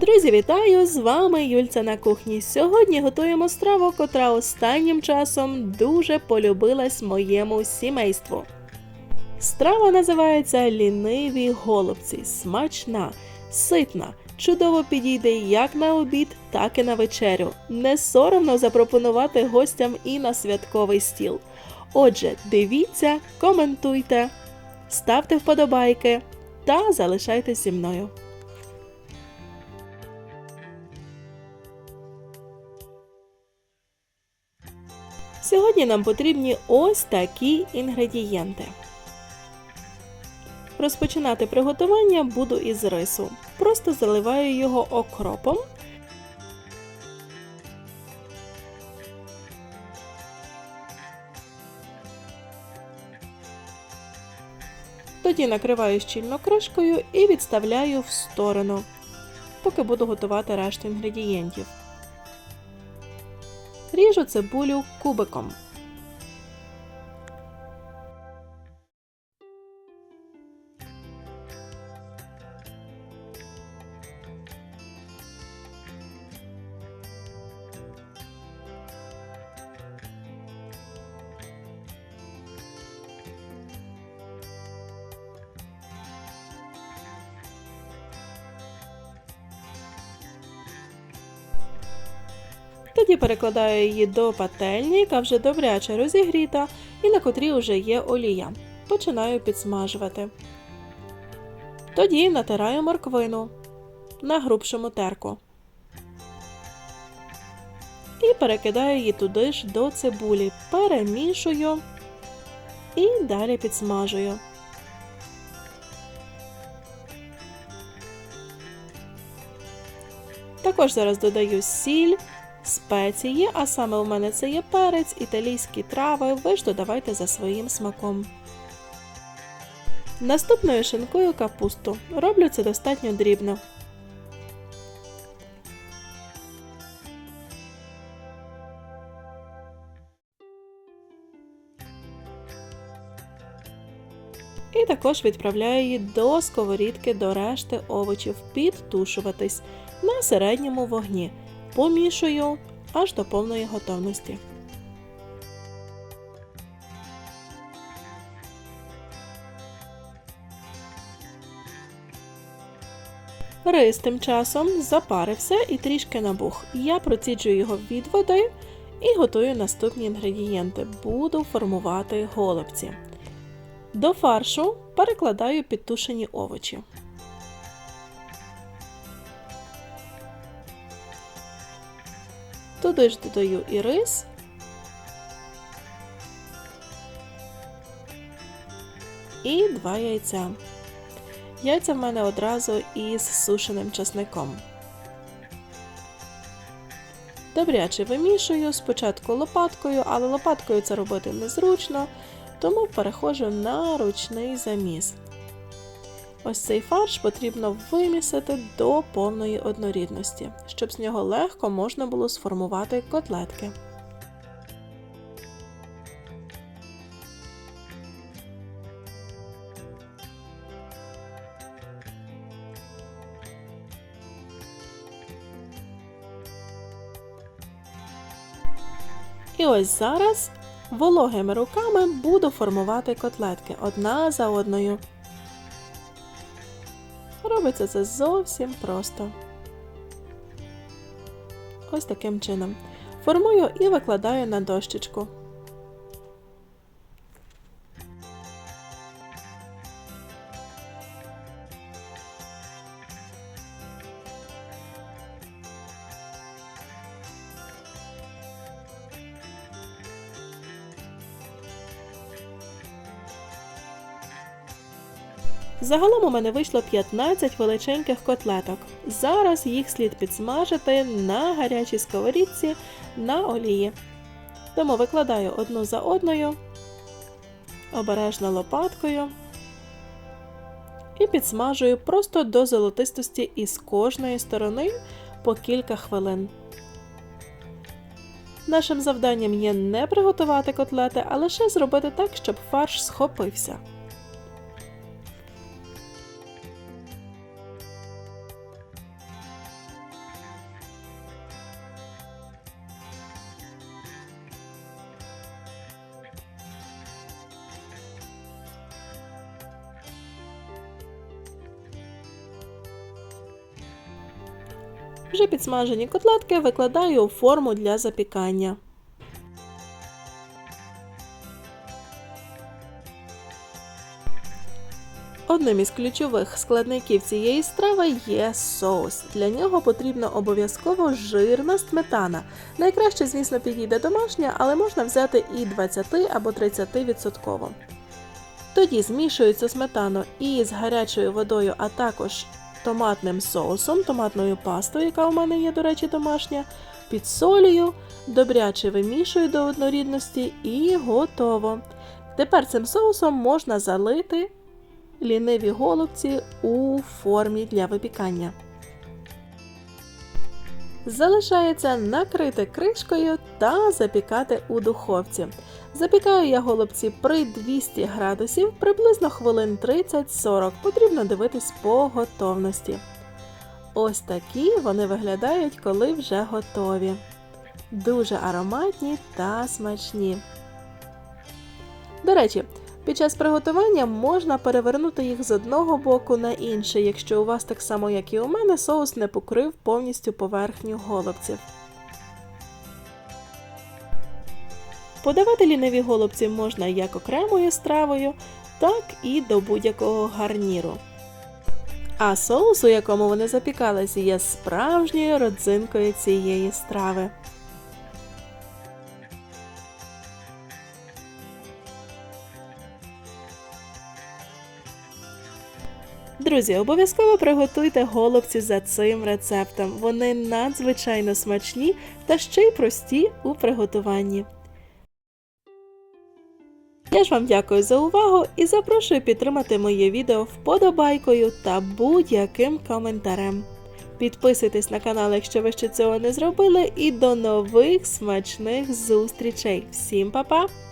Друзі, вітаю! З вами Юльця на кухні. Сьогодні готуємо страву, котра останнім часом дуже полюбилась моєму сімейству. Страва називається ліниві голубці. Смачна, ситна, чудово підійде як на обід, так і на вечерю. Не соромно запропонувати гостям і на святковий стіл. Отже, дивіться, коментуйте, ставте вподобайки та залишайтесь зі мною. Сьогодні нам потрібні ось такі інгредієнти. Розпочинати приготування буду із рису. Просто заливаю його окропом. Тоді накриваю щільно кришкою і відставляю в сторону, поки буду готувати решту інгредієнтів. Ріжу цибулю кубиком. Тоді перекладаю її до пательні, яка вже добряче розігріта і на котрій вже є олія. Починаю підсмажувати. Тоді натираю морквину на грубшому терку. І перекидаю її туди ж до цибулі, перемішую і далі підсмажую. Також зараз додаю сіль, спеції, а саме у мене це є перець, італійські трави, ви ж додавайте за своїм смаком. Наступною шинкую капусту. Роблю це достатньо дрібно. І також відправляю її до сковорідки до решти овочів підтушуватись на середньому вогні. Помішую аж до повної готовності. Рис тим часом запарився і трішки набух. Я проціджую його від води і готую наступні інгредієнти. Буду формувати голубці. До фаршу перекладаю підтушені овочі. Туди ж додаю і рис. І два яйця. Яйця в мене одразу із сушеним часником. Добряче вимішую спочатку лопаткою, але лопаткою це робити незручно, тому переходжу на ручний заміс. Ось цей фарш потрібно вимісити до повної однорідності, щоб з нього легко можна було сформувати котлетки. І ось зараз вологими руками буду формувати котлетки одна за одною. Робиться це зовсім просто. Ось таким чином. Формую і викладаю на дощечку. Загалом у мене вийшло 15 величеньких котлеток. Зараз їх слід підсмажити на гарячій сковорідці на олії. Тому викладаю одну за одною, обережно лопаткою і підсмажую просто до золотистості із кожної сторони по кілька хвилин. Нашим завданням є не приготувати котлети, а лише зробити так, щоб фарш схопився. Вже підсмажені котлетки викладаю у форму для запікання. Одним із ключових складників цієї страви є соус. Для нього потрібна обов'язково жирна сметана. Найкраще, звісно, підійде домашня, але можна взяти і 20 або 30%. відсотково. Тоді змішую цю сметану із гарячою водою, а також томатним соусом, томатною пастою, яка у мене є, до речі, домашня, підсолюю, добряче вимішую до однорідності і готово. Тепер цим соусом можна залити ліниві голубці у формі для випікання. Залишається накрити кришкою та запікати у духовці. Запікаю я голубці при 200 градусів приблизно хвилин 30-40. Потрібно дивитись по готовності. Ось такі вони виглядають, коли вже готові. Дуже ароматні та смачні. До речі, під час приготування можна перевернути їх з одного боку на інший, якщо у вас так само, як і у мене, соус не покрив повністю поверхню голубців. Подавати ліниві голубці можна як окремою стравою, так і до будь-якого гарніру. А соус, у якому вони запікалися, є справжньою родзинкою цієї страви. Друзі, обов'язково приготуйте голубці за цим рецептом. Вони надзвичайно смачні та ще й прості у приготуванні. Я ж вам дякую за увагу і запрошую підтримати моє відео вподобайкою та будь-яким коментарем. Підписуйтесь на канал, якщо ви ще цього не зробили, і до нових смачних зустрічей. Всім па-па!